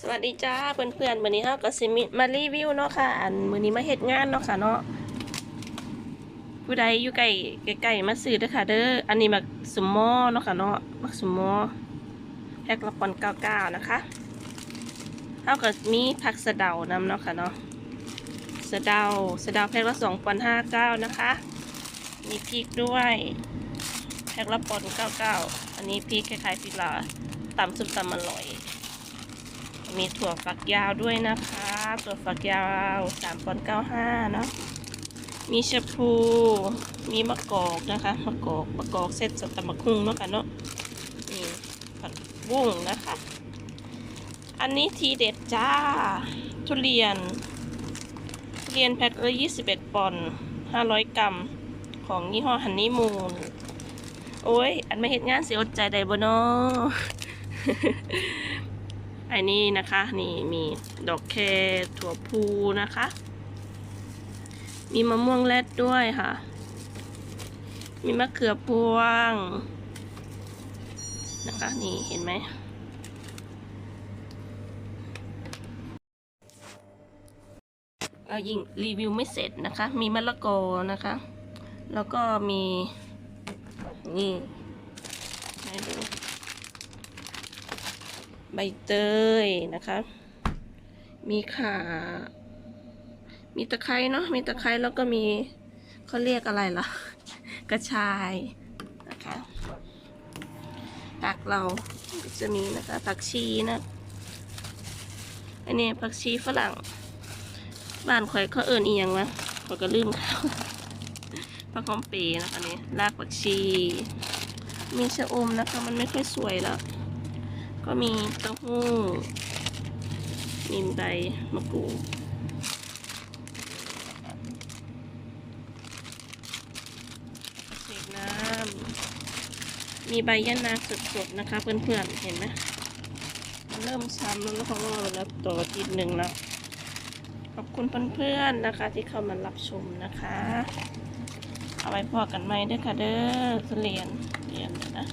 สวัสดีจ้าเพื่อนๆวันนี้เราก็สิมิมารีวิวเนาะค่ะ อันมื้อนี้มาเฮ็ดงานเนาะค่ะเนาะผู้ใดอยู่ใกล้ใกล้ๆมาซื้อเด้อค่ะ เด้ออันนี้มักสมอเนาะค่ะเนาะมักสมอแพ็คละปอนเก้าเก้านะคะเราก็มีผักสะเดานำเนาะค่ะเนาะสะเดาสะเดาแพ็คละสองปอนห้าเก้านะคะ มีพริกด้วยแพ็คละปอนเก้าเก้าอันนี้พริกคล้ายๆพริกลาตำส้มตำอร่อย มีถั่วฝักยาวด้วยนะคะ ถั่วฝักยาว3ปอนด์95เนาะ มีชะพู มีมะกอกนะคะ มะกอก มะกอกเสร็จสตำมะคุงเนาะค่ะเนาะนี่ผักบุ้งนะคะ อันนี้ทีเด็ดจ้า ทุเรียน ทุเรียนแพ็คละ21ปอนด์500กรัม ของยี่ห้อฮันนี่มูน โอ้ย อันไม่เห็นงานเสียอดใจใดบ่เนาะ ไอ้นี่นะคะนี่มีดอกแครถั่วพูนะคะ มีมะม่วงแรดด้วยค่ะ มีมะเขือพวงนะคะนี่เห็นไหมเรายิงรีวิวไม่เสร็จนะคะ มีมะละกอนะคะ แล้วก็มีนี่ให้ดู ใบเตยนะคะ มีข่า มีตะไคร้เนาะ มีตะไคร้แล้วก็มีเขาเรียกอะไรล่ะ กระชายนะคะผักเราจะมีนะคะผักชีนะ อันนี้ผักชีฝรั่ง บ้านข่อยเขาเอิญอีหยังวะข่อยก็ลืมเขาผักหอมเปรนะคะนี่รากผักชี มีชะอมนะคะ มันไม่ค่อยสวยแล้ว ก็มีเต้าหู้มีใบมะกรูดเศษน้ำมีใบยะนางสดๆนะคะ เพื่อนๆ เห็นไหมเริ่มช้ำแล้วเพราะว่าเราแล้วต่อทีหนึ่งแล้ว ขอบคุณเพื่อนๆนะคะ ที่เข้ามารับชมนะคะ เอาไว้พอกันไหมเด้อค่ะเด้อทุเรียนเรียนเดี๋ยวนะ